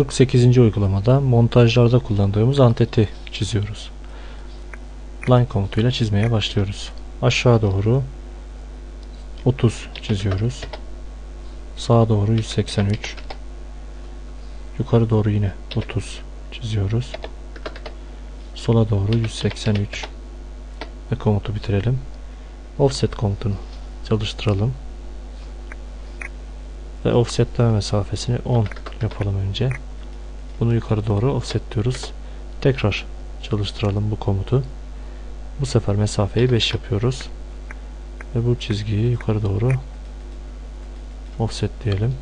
48. uygulamada montajlarda kullandığımız anteti çiziyoruz. Line komutuyla çizmeye başlıyoruz. Aşağı doğru 30 çiziyoruz. Sağa doğru 183. Yukarı doğru yine 30 çiziyoruz. Sola doğru 183 ve komutu bitirelim. Offset komutunu çalıştıralım. Ve offsetleme mesafesini 10 yapalım önce. Bunu yukarı doğru offset diyoruz. Tekrar çalıştıralım bu komutu. Bu sefer mesafeyi 5 yapıyoruz. Ve bu çizgiyi yukarı doğru offset diyelim.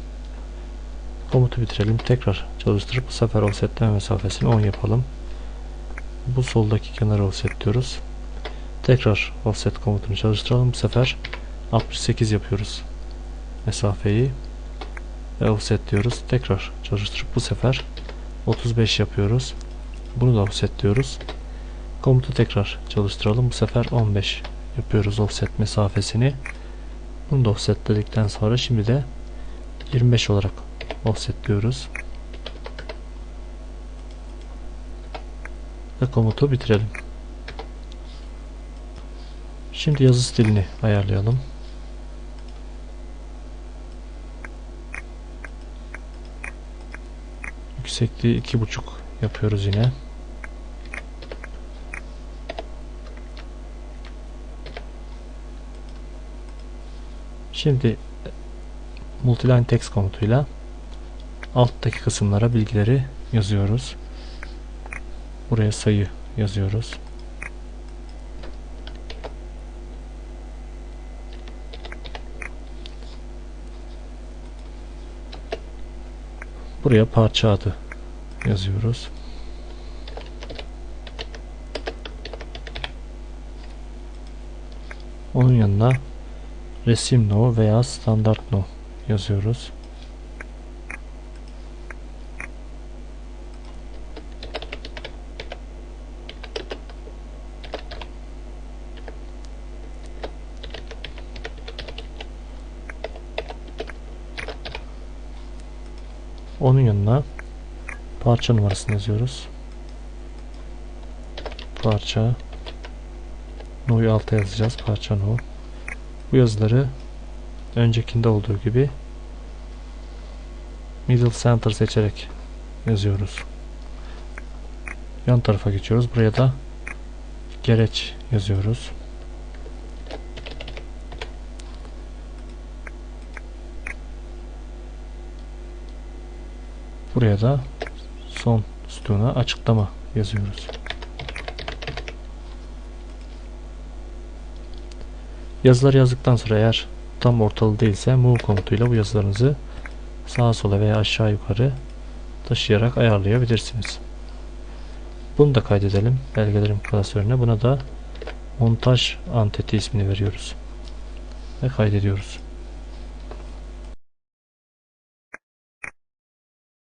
Komutu bitirelim. Tekrar çalıştırıp bu sefer offsetleme mesafesini 10 yapalım. Bu soldaki kenara offset diyoruz. Tekrar offset komutunu çalıştıralım. Bu sefer 68 yapıyoruz. Mesafeyi ve offset diyoruz. Tekrar çalıştırıp bu sefer 35 yapıyoruz. Bunu da offset diyoruz. Komutu tekrar çalıştıralım. Bu sefer 15 yapıyoruz offset mesafesini. Bunu da offsetledikten sonra şimdi de 25 olarak offset diyoruz. Ve komutu bitirelim. Şimdi yazı stilini ayarlayalım. Yüksekliği iki buçuk yapıyoruz yine. Şimdi multiline text komutuyla alttaki kısımlara bilgileri yazıyoruz. Buraya sayı yazıyoruz. Buraya parça adı yazıyoruz. Onun yanına resim no veya standart no yazıyoruz. Onun yanına parça numarasını yazıyoruz. Parça No'yu alta yazacağız. Parça No. Bu yazıları öncekinde olduğu gibi middle center seçerek yazıyoruz. Yan tarafa geçiyoruz. Buraya da gereç yazıyoruz. Buraya da son sütuna açıklama yazıyoruz. Yazılar yazdıktan sonra eğer tam ortalı değilse move komutuyla bu yazılarınızı sağa sola veya aşağı yukarı taşıyarak ayarlayabilirsiniz. Bunu da kaydedelim belgelerin klasörüne. Buna da montaj anteti ismini veriyoruz. Ve kaydediyoruz.